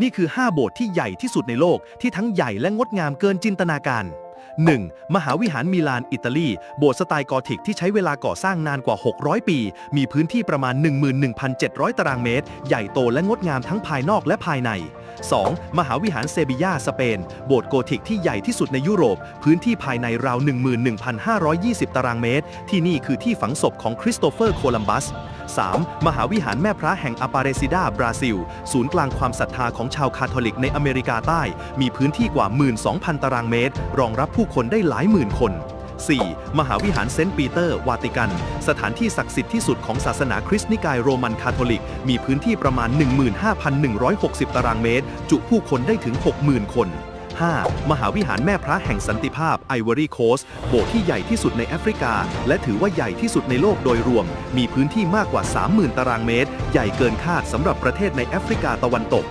นี่คือ 5 โบสถ์ที่ใหญ่ที่สุดในโลกที่ทั้งใหญ่และงดงามเกินจินตนาการ 1. มหาวิหารมิลาน อิตาลี โบสถ์สไตล์กอธิกที่ใช้เวลาก่อสร้างนานกว่า 600 ปี มีพื้นที่ประมาณ 11,700 ตารางเมตร ใหญ่โตและงดงามทั้งภายนอกและภายใน 2. มหาวิหารเซบียาสเปน โบสถ์โกธิกที่ใหญ่ที่สุดในยุโรป พื้นที่ภายในราว 11,520 ตารางเมตร ที่นี่คือที่ฝังศพของคริสโตเฟอร์โคลัมบัส 3. มหาวิหารแม่พระแห่งอาปาเรซิดาบราซิล ศูนย์กลางความศรัทธาของชาวคาทอลิกในอเมริกาใต้ มีพื้นที่กว่า 12,000 ตารางเมตร รองรับผู้คนได้หลายหมื่นคน 4. มหาวิหารเซนต์ปีเตอร์ วาติกัน สถานที่ศักดิ์สิทธิ์ที่สุดของศาสนาคริสต์นิกายโรมันคาทอลิก มีพื้นที่ประมาณ 15,160 ตารางเมตร จุผู้คนได้ถึง 60,000 คน 5. มหาวิหารแม่พระแห่งสันติภาพไอวอรี่โคสโบสถ์ที่ใหญ่ที่สุดในแอฟริกา และถือว่าใหญ่ที่สุดในโลกโดยรวม มีพื้นที่มากกว่า 30,000 ตารางเมตร ใหญ่เกินคาดสำหรับประเทศในแอฟริกาตะวันตก